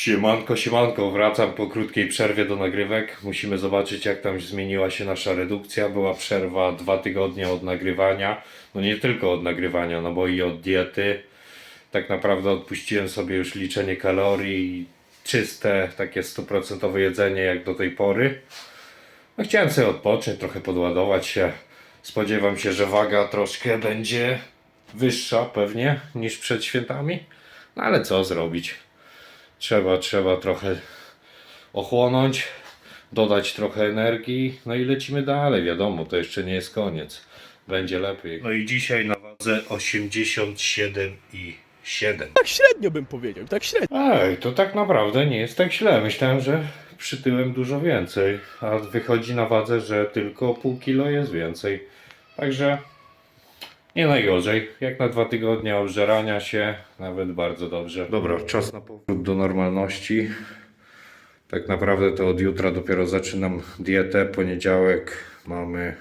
Siemanko, siemanko, wracam po krótkiej przerwie do nagrywek. Musimy zobaczyć jak tam zmieniła się nasza redukcja. Była przerwa dwa tygodnie od nagrywania. No nie tylko od nagrywania, no bo i od diety. Tak naprawdę odpuściłem sobie już liczenie kalorii czyste, takie stuprocentowe jedzenie jak do tej pory. No chciałem sobie odpocząć, trochę podładować się. Spodziewam się, że waga troszkę będzie wyższa pewnie niż przed świętami. No ale co zrobić? Trzeba, trzeba trochę ochłonąć, dodać trochę energii, no i lecimy dalej. Wiadomo, to jeszcze nie jest koniec. Będzie lepiej. No i dzisiaj na wadze 87 i 7. Tak średnio bym powiedział, tak średnio. Ej, to tak naprawdę nie jest tak źle. Myślałem, że przytyłem dużo więcej, a wychodzi na wadze, że tylko pół kilo jest więcej. Także nie najgorzej. Jak na dwa tygodnie obżerania się, nawet bardzo dobrze. Dobra, czas na powrót do normalności. Tak naprawdę to od jutra dopiero zaczynam dietę. Poniedziałek mamy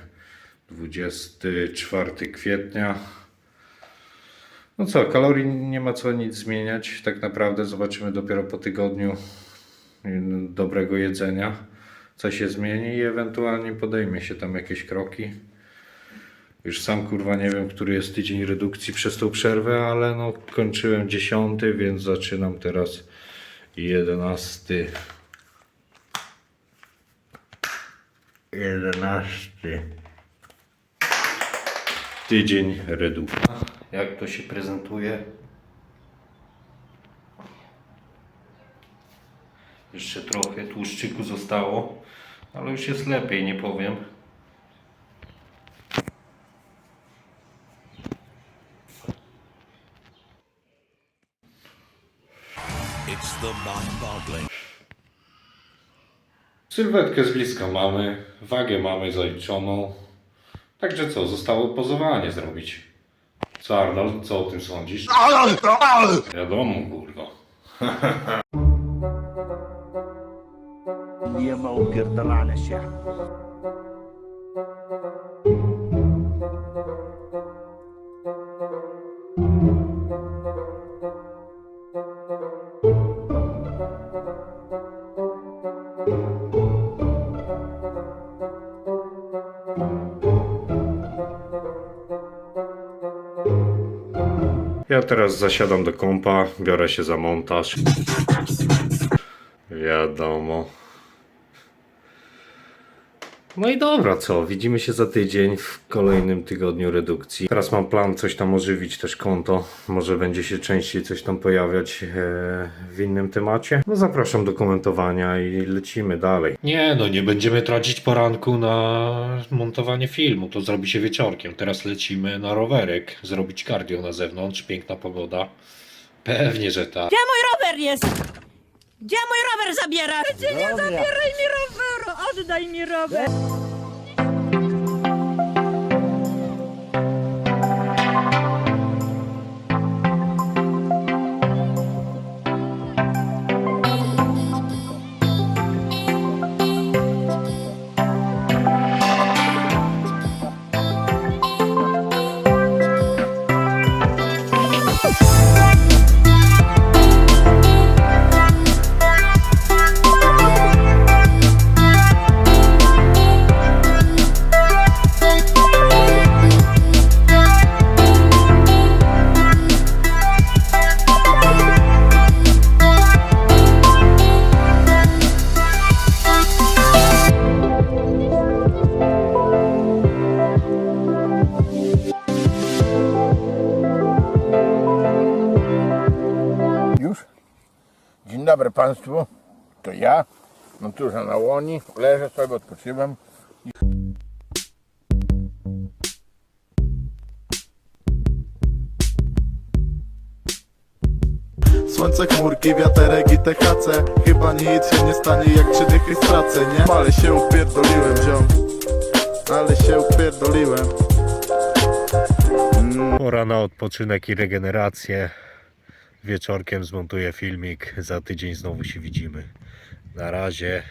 24 kwietnia. No co, kalorii nie ma co nic zmieniać. Tak naprawdę zobaczymy dopiero po tygodniu dobrego jedzenia, co się zmieni i ewentualnie podejmie się tam jakieś kroki. Już sam kurwa nie wiem, który jest tydzień redukcji przez tą przerwę, ale no kończyłem dziesiąty, więc zaczynam teraz jedenasty. Jedenasty tydzień redukcji. Jak to się prezentuje? Jeszcze trochę tłuszczyku zostało, ale już jest lepiej, nie powiem. It's the mind-boggling. Sylwetkę z bliska mamy, wagę mamy zaliczoną. Także co, zostało pozowanie zrobić. Co Arnold, co o tym sądzisz? Wiadomo, kurwa. يما وقردر على الشعب Ja teraz zasiadam do kompa, biorę się za montaż. Wiadomo. No i dobra, co? Widzimy się za tydzień w kolejnym tygodniu redukcji. Teraz mam plan coś tam ożywić też konto. Może będzie się częściej coś tam pojawiać e, w innym temacie. No zapraszam do komentowania i lecimy dalej. Nie, no nie będziemy tracić poranku na montowanie filmu. To zrobi się wieczorkiem. Teraz lecimy na rowerek, zrobić cardio na zewnątrz. Piękna pogoda. Pewnie, że tak. Gdzie mój rower jest? Gdzie mój rower zabiera? Ty nie zabieraj mi roweru! Oddaj mi rower! Już? Dzień dobry Państwu. To ja. Mam tu na łoni. Leżę sobie, odpoczywam. Słońce, chmurki, wiaterek i THC Chyba nic się nie stanie jak trzy dychy stracę, nie? Ale się upierdoliłem, ziom Ale się upierdoliłem Pora na odpoczynek i regenerację. Wieczorkiem zmontuję filmik. Za tydzień znowu się widzimy. Na razie.